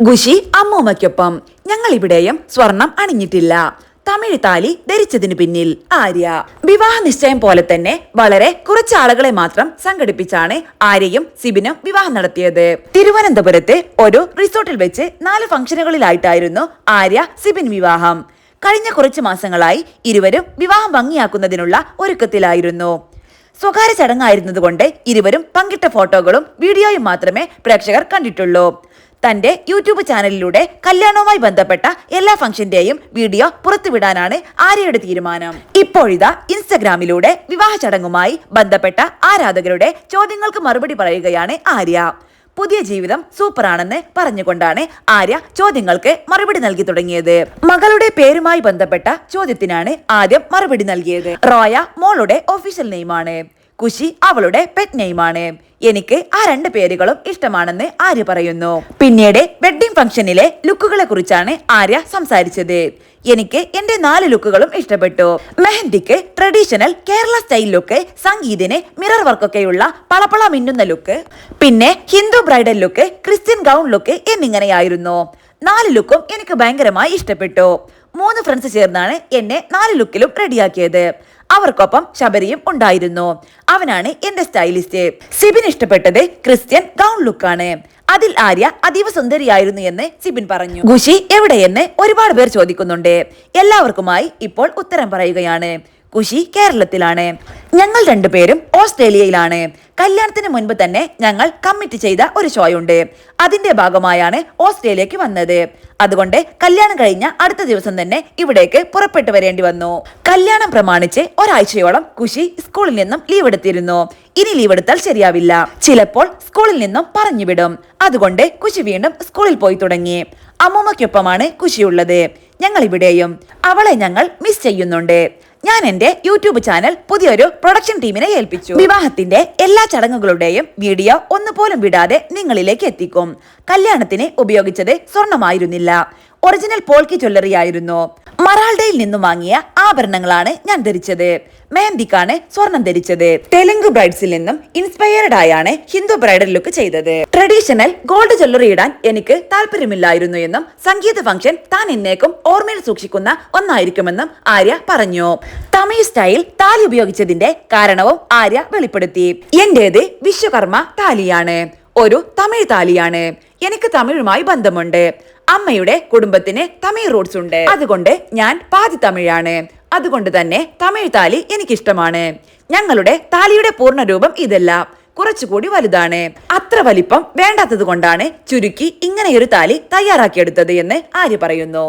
ഗുഷി അമ്മൂമ്മയ്ക്കൊപ്പം. ഞങ്ങൾ ഇവിടെയും സ്വർണം അണിഞ്ഞിട്ടില്ല. തമിഴ് താലി ധരിച്ചതിന് പിന്നിൽ ആര്യ. വിവാഹ നിശ്ചയം പോലെ തന്നെ വളരെ കുറച്ച് ആളുകളെ മാത്രം സംഘടിപ്പിച്ചാണ് ആര്യയും സിബിനും വിവാഹം നടത്തിയത്. തിരുവനന്തപുരത്തെ ഒരു റിസോർട്ടിൽ വെച്ച് നാല് ഫംഗ്ഷനുകളിലായിട്ടായിരുന്നു ആര്യ സിബിൻ വിവാഹം. കഴിഞ്ഞ കുറച്ച് മാസങ്ങളായി ഇരുവരും വിവാഹം ഭംഗിയാക്കുന്നതിനുള്ള ഒരുക്കത്തിലായിരുന്നു. സ്വകാര്യ ചടങ്ങായിരുന്നതുകൊണ്ട് ഇരുവരും പങ്കിട്ട ഫോട്ടോകളും വീഡിയോയും മാത്രമേ പ്രേക്ഷകർ കണ്ടിട്ടുള്ളൂ. തന്റെ യൂട്യൂബ് ചാനലിലൂടെ കല്യാണവുമായി ബന്ധപ്പെട്ട എല്ലാ ഫംഗ്ഷന്റെയും വീഡിയോ പുറത്തുവിടാനാണ് ആര്യയുടെ തീരുമാനം. ഇപ്പോഴിതാ ഇൻസ്റ്റഗ്രാമിലൂടെ വിവാഹ ചടങ്ങുമായി ബന്ധപ്പെട്ട ആരാധകരുടെ ചോദ്യങ്ങൾക്ക് മറുപടി പറയുകയാണ് ആര്യ. പുതിയ ജീവിതം സൂപ്പറാണെന്ന് പറഞ്ഞുകൊണ്ടാണ് ആര്യ ചോദ്യങ്ങൾക്ക് മറുപടി നൽകി തുടങ്ങിയത്. മകളുടെ പേരുമായി ബന്ധപ്പെട്ട ചോദ്യത്തിനാണ് ആദ്യം മറുപടി നൽകിയത്. റോയ മോളുടെ ഒഫീഷ്യൽ നെയിമാണ് കുശി അവളുടെ പെറ്റ് നെയിമാണ് എനിക്ക് ആ രണ്ട് പേരുകളും ഇഷ്ടമാണെന്ന് ആര്യ പറയുന്നു. പിന്നീട് വെഡ്ഡിംഗ് ഫംഗ്ഷനിലെ ലുക്കുകളെ കുറിച്ചാണ് ആര്യ സംസാരിച്ചത്. എനിക്ക് എന്റെ നാല് ലുക്കുകളും ഇഷ്ടപ്പെട്ടു. മെഹന്തിക്ക് ട്രഡീഷണൽ കേരള സ്റ്റൈൽ ലുക്ക് സംഗീതിന് മിറർ വർക്കൊക്കെയുള്ള പളപ്പള മിന്നുന്ന ലുക്ക് പിന്നെ Hindu bridal look Christian gown look എന്നിങ്ങനെയായിരുന്നു. നാല് ലുക്കും എനിക്ക് ഭയങ്കരമായി ഇഷ്ടപ്പെട്ടു. മൂന്ന് ഫ്രണ്ട്സ് ചേർന്നാണ് എന്നെ നാല് ലുക്കിലും റെഡിയാക്കിയത് അവർക്കൊപ്പം ശബരിയും ഉണ്ടായിരുന്നു. അവനാണ് എന്റെ സ്റ്റൈലിസ്റ്റ്. സിബിൻ ഇഷ്ടപ്പെട്ടത് ക്രിസ്ത്യൻ ഗൗൺ ലുക്കാണ്. അതിൽ ആര്യ അതീവ സുന്ദരിയായിരുന്നു എന്ന് സിബിൻ പറഞ്ഞു. ഖുഷി എവിടെയെന്ന് ഒരുപാട് പേർ ചോദിക്കുന്നുണ്ട്. എല്ലാവർക്കുമായി ഇപ്പോൾ ഉത്തരം പറയുകയാണ്. ഖുഷി കേരളത്തിലാണ്. ഞങ്ങൾ രണ്ടുപേരും ഓസ്ട്രേലിയയിലാണ്. കല്യാണത്തിന് മുൻപ് തന്നെ ഞങ്ങൾ കമ്മിറ്റ് ചെയ്ത ഒരു ഷോയുണ്ട്. അതിന്റെ ഭാഗമായാണ് ഓസ്ട്രേലിയക്ക് വന്നത്. അതുകൊണ്ട് കല്യാണം കഴിഞ്ഞ അടുത്ത ദിവസം തന്നെ ഇവിടേക്ക് പുറപ്പെട്ടു വരേണ്ടി വന്നു. കല്യാണം പ്രമാണിച്ച് ഒരാഴ്ചയോളം കുശി സ്കൂളിൽ നിന്നും ലീവ് എടുത്തിരുന്നു. ഇനി ലീവ് എടുത്താൽ ശരിയാവില്ല. ചിലപ്പോൾ സ്കൂളിൽ നിന്നും പറഞ്ഞുവിടും അതുകൊണ്ട് കുശി വീണ്ടും സ്കൂളിൽ പോയി തുടങ്ങി. അമ്മൂമ്മയ്ക്കൊപ്പമാണ് കുശിയുള്ളത്. ഞങ്ങൾ ഇവിടെയും. അവളെ ഞങ്ങൾ മിസ് ചെയ്യുന്നുണ്ട്. ഞാൻ എന്റെ യൂട്യൂബ് ചാനൽ പുതിയൊരു പ്രൊഡക്ഷൻ ടീമിനെ ഏൽപ്പിച്ചു. വിവാഹത്തിന്റെ എല്ലാ ചടങ്ങുകളുടെയും വീഡിയോ ഒന്നുപോലും വിടാതെ നിങ്ങളിലേക്ക് എത്തിക്കും. കല്യാണത്തിന് ഉപയോഗിച്ചത് സ്വർണമായിരുന്നില്ല ഒറിജിനൽ പോൾക്കി ജ്വല്ലറി ആയിരുന്നു. മറാൾഡയിൽ നിന്നും വാങ്ങിയ ആഭരണങ്ങളാണ് ഞാൻ ധരിച്ചത്. മെഹന്തിക്കാണ് സ്വർണം ധരിച്ചത്. തെലുങ്ക് ബ്രൈഡ്സിൽ നിന്നും ഇൻസ്പയർഡ് ആയാണ് ഹിന്ദു ബ്രൈഡൽ ലുക്ക് ചെയ്തത്. ട്രഡീഷണൽ ഗോൾഡ് ജ്വല്ലറി ഇടാൻ എനിക്ക് താല്പര്യമില്ലായിരുന്നു എന്നും സംഗീത ഫംഗ്ഷൻ താൻ എന്നേക്കും ഓർമ്മയിൽ സൂക്ഷിക്കുന്ന ഒന്നായിരിക്കുമെന്നും ആര്യ പറഞ്ഞു. തമിഴ് സ്റ്റൈൽ താലി ഉപയോഗിച്ചതിന്റെ കാരണവും ആര്യ വെളിപ്പെടുത്തി. എന്റേത് വിശ്വകർമ്മ താലിയാണ്. ഒരു തമിഴ് താലിയാണ്. എനിക്ക് തമിഴുമായി ബന്ധമുണ്ട്. അമ്മയുടെ കുടുംബത്തിന് തമിഴ് റൂട്ട്സ് ഉണ്ട്. അതുകൊണ്ട് ഞാൻ പാതി തമിഴാണ്. അതുകൊണ്ട് തന്നെ തമിഴ് താലി എനിക്കിഷ്ടമാണ്. ഞങ്ങളുടെ താലിയുടെ പൂർണരൂപം ഇതല്ല. കുറച്ചുകൂടി വലുതാണ്. അത്ര വലിപ്പം വേണ്ടാത്തത് കൊണ്ടാണ് ചുരുക്കി ഇങ്ങനെയൊരു താലി തയ്യാറാക്കിയെടുത്തത് എന്ന് ആര്യ പറയുന്നു.